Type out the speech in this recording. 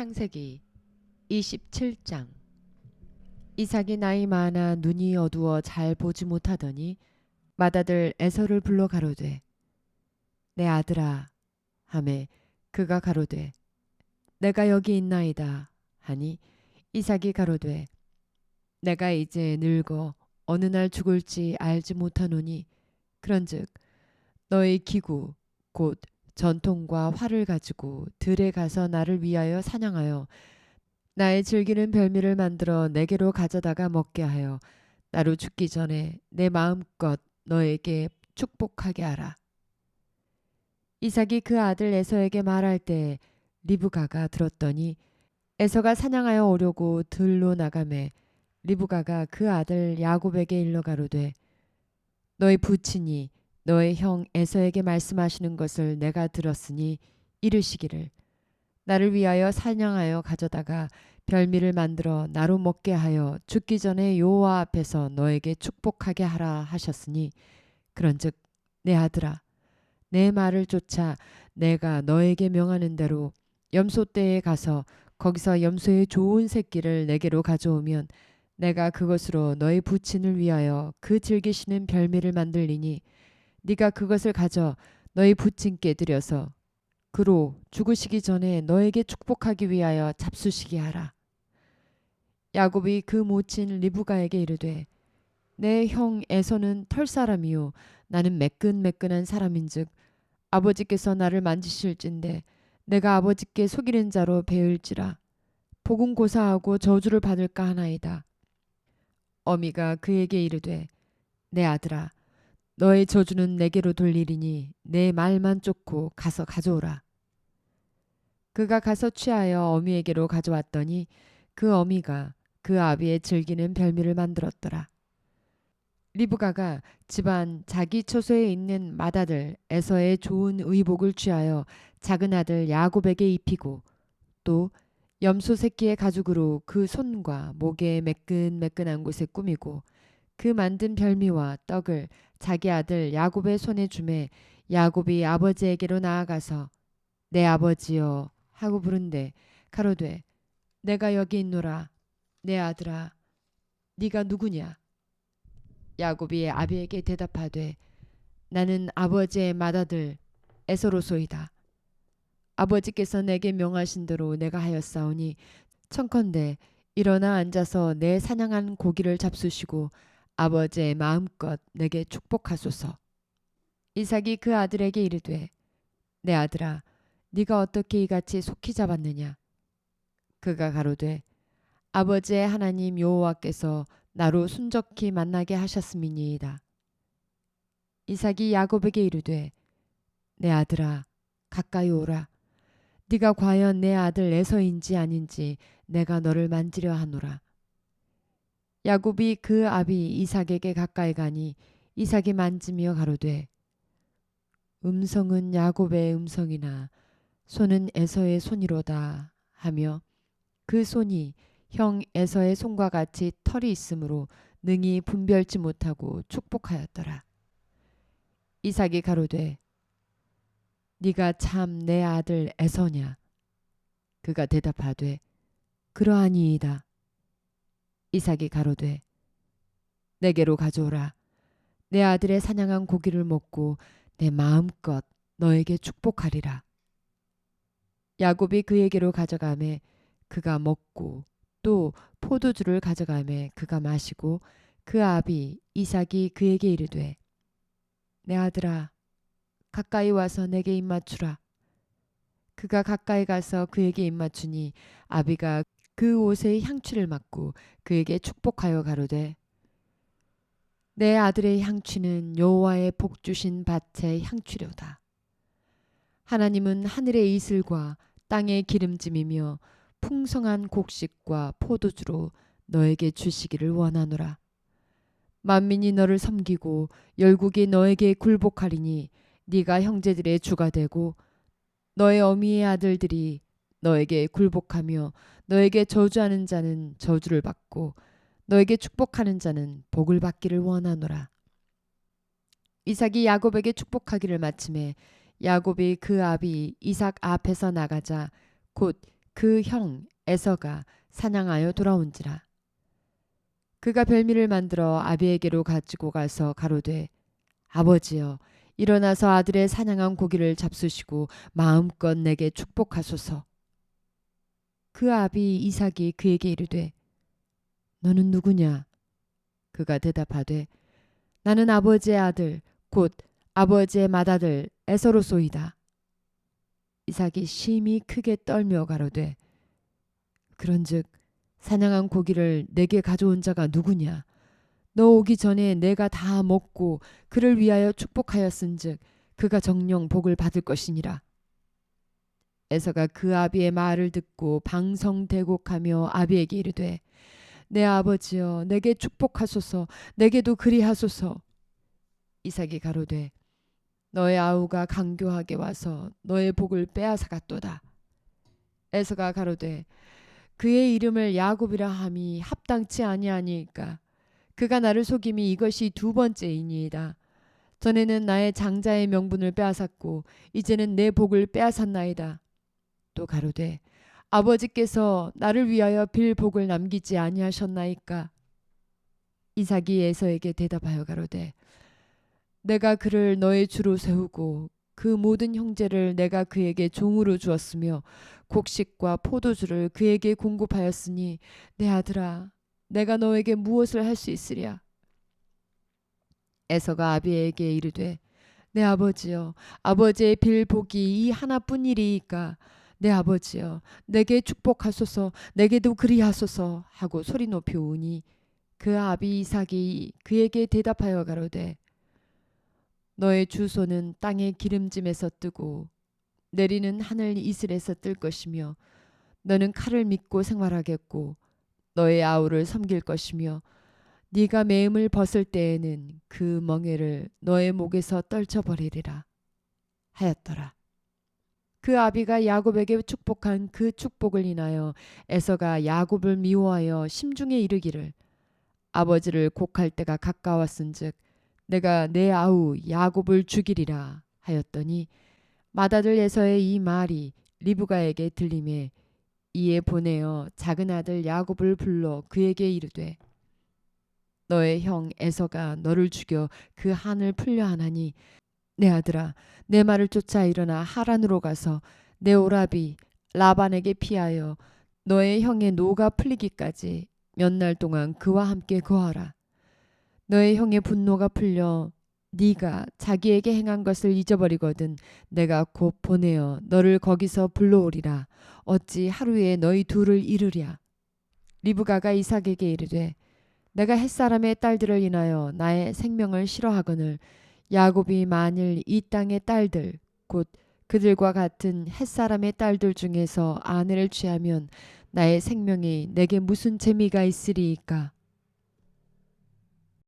창세기 27장. 이삭이 나이 많아 눈이 어두워 잘 보지 못하더니 맏아들 에서를 불러 가로되 내 아들아 하매 그가 가로되 내가 여기 있나이다 하니 이삭이 가로되 내가 이제 늙어 어느 날 죽을지 알지 못하노니 그런즉 너의 기구 곧 전통과 활을 가지고 들에 가서 나를 위하여 사냥하여 나의 즐기는 별미를 만들어 내게로 가져다가 먹게 하여 나로 죽기 전에 내 마음껏 너에게 축복하게 하라. 이삭이 그 아들 에서에게 말할 때 리브가가 들었더니 에서가 사냥하여 오려고 들로 나가매 리브가가 그 아들 야곱에게 일러 가로되 너의 부친이 너의 형 에서에게 말씀하시는 것을 내가 들었으니 이르시기를. 나를 위하여 사냥하여 가져다가 별미를 만들어 나로 먹게 하여 죽기 전에 여호와 앞에서 너에게 축복하게 하라 하셨으니 그런즉 내 아들아 내 말을 쫓아 내가 너에게 명하는 대로 염소 떼에 가서 거기서 염소의 좋은 새끼를 내게로 가져오면 내가 그것으로 너의 부친을 위하여 그 즐기시는 별미를 만들리니 네가 그것을 가져 너희 부친께 드려서 그로 죽으시기 전에 너에게 축복하기 위하여 잡수시게 하라. 야곱이 그 모친 리브가에게 이르되 내 형 에서는 털 사람이요 나는 매끈매끈한 사람인즉 아버지께서 나를 만지실진데 내가 아버지께 속이는 자로 배을지라 복은 고사하고 저주를 받을까 하나이다. 어미가 그에게 이르되 내 아들아 너의 저주는 내게로 돌리리니 내 말만 쫓고 가서 가져오라. 그가 가서 취하여 어미에게로 가져왔더니 그 어미가 그 아비의 즐기는 별미를 만들었더라. 리브가가 집안 자기 처소에 있는 맏아들 에서의 좋은 의복을 취하여 작은 아들 야곱에게 입히고 또 염소 새끼의 가죽으로 그 손과 목에 매끈매끈한 곳에 꾸미고 그 만든 별미와 떡을 자기 아들 야곱의 손에 주매 야곱이 아버지에게로 나아가서 내 아버지여 하고 부른데 가로되 내가 여기 있노라. 내 아들아 네가 누구냐? 야곱이 아비에게 대답하되 나는 아버지의 맏아들 에서로소이다. 아버지께서 내게 명하신 대로 내가 하였사오니 청컨대 일어나 앉아서 내 사냥한 고기를 잡수시고 아버지의 마음껏 내게 축복하소서. 이삭이 그 아들에게 이르되 내 아들아 네가 어떻게 이같이 속히 잡았느냐 그가 가로되 아버지의 하나님 여호와께서 나로 순적히 만나게 하셨음이니이다. 이삭이 야곱에게 이르되 내 아들아 가까이 오라 네가 과연 내 아들 에서인지 아닌지 내가 너를 만지려 하노라. 야곱이 그 아비 이삭에게 가까이 가니 이삭이 만지며 가로되 음성은 야곱의 음성이나 손은 에서의 손이로다 하며 그 손이 형 에서의 손과 같이 털이 있으므로 능히 분별치 못하고 축복하였더라. 이삭이 가로되 네가 참 내 아들 에서냐 그가 대답하되 그러하니이다. 이삭이 가로되 내게로 가져오라 내 아들의 사냥한 고기를 먹고 내 마음껏 너에게 축복하리라. 야곱이 그에게로 가져가매 그가 먹고 또 포도주를 가져가매 그가 마시고 그 아비 이삭이 그에게 이르되 내 아들아 가까이 와서 내게 입맞추라. 그가 가까이 가서 그에게 입맞추니 아비가 그 옷의 향취를 맡고 그에게 축복하여 가로되 내 아들의 향취는 여호와의 복 주신 밭의 향취료다. 하나님은 하늘의 이슬과 땅의 기름짐이며 풍성한 곡식과 포도주로 너에게 주시기를 원하노라. 만민이 너를 섬기고 열국이 너에게 굴복하리니 네가 형제들의 주가 되고 너의 어미의 아들들이 너에게 굴복하며 너에게 저주하는 자는 저주를 받고 너에게 축복하는 자는 복을 받기를 원하노라. 이삭이 야곱에게 축복하기를 마침에 야곱이 그 아비 이삭 앞에서 나가자 곧 그 형 에서가 사냥하여 돌아온지라 그가 별미를 만들어 아비에게로 가지고 가서 가로되 아버지여 일어나서 아들의 사냥한 고기를 잡수시고 마음껏 내게 축복하소서 그 아비 이삭이 그에게 이르되 너는 누구냐? 그가 대답하되 나는 아버지의 아들 곧 아버지의 맏아들 에서로소이다. 이삭이 심히 크게 떨며 가로되 그런즉 사냥한 고기를 내게 가져온 자가 누구냐? 너 오기 전에 내가 다 먹고 그를 위하여 축복하였은즉 그가 정령 복을 받을 것이니라 에서가 그 아비의 말을 듣고 방성대곡하며 아비에게 이르되 내 아버지여 내게 축복하소서 내게도 그리하소서. 이삭이 가로되 너의 아우가 강교하게 와서 너의 복을 빼앗아갔도다. 에서가 가로되 그의 이름을 야곱이라 함이 합당치 아니하니까 그가 나를 속임이 이것이 두 번째이니이다. 전에는 나의 장자의 명분을 빼앗았고 이제는 내 복을 빼앗았나이다 또 가로되 아버지께서 나를 위하여 빌 복을 남기지 아니하셨나이까? 이삭이 에서에게 대답하여 가로되 내가 그를 너의 주로 세우고 그 모든 형제를 내가 그에게 종으로 주었으며 곡식과 포도주를 그에게 공급하였으니 내 아들아 내가 너에게 무엇을 할 수 있으랴? 에서가 아비에게 이르되 내 아버지여 아버지의 빌 복이 이 하나뿐이리이까 내 아버지여 내게 축복하소서 내게도 그리하소서 하고 소리 높이 우니 그 아비 이삭이 그에게 대답하여 가로되 너의 주소는 땅의 기름짐에서 뜨고 내리는 하늘 이슬에서 뜰 것이며 너는 칼을 믿고 생활하겠고 너의 아우를 섬길 것이며 네가 매음을 벗을 때에는 그 멍에를 너의 목에서 떨쳐버리리라 하였더라. 그 아비가 야곱에게 축복한 그 축복을 인하여 에서가 야곱을 미워하여 심중에 이르기를 아버지를 곡할 때가 가까웠은즉 내가 내 아우 야곱을 죽이리라 하였더니 맏아들 에서의 이 말이 리브가에게 들림에 이에 보내어 작은 아들 야곱을 불러 그에게 이르되 너의 형 에서가 너를 죽여 그 한을 풀려 하나니 내 아들아 내 말을 쫓아 일어나 하란으로 가서 내 오라비 라반에게 피하여 너의 형의 노가 풀리기까지 몇 날 동안 그와 함께 거하라. 너의 형의 분노가 풀려 네가 자기에게 행한 것을 잊어버리거든 내가 곧 보내어 너를 거기서 불러오리라. 어찌 하루에 너희 둘을 이르랴. 리브가가 이삭에게 이르되 내가 햇사람의 딸들을 인하여 나의 생명을 싫어하거늘 야곱이 만일 이 땅의 딸들 곧 그들과 같은 햇사람의 딸들 중에서 아내를 취하면 나의 생명이 내게 무슨 재미가 있으리이까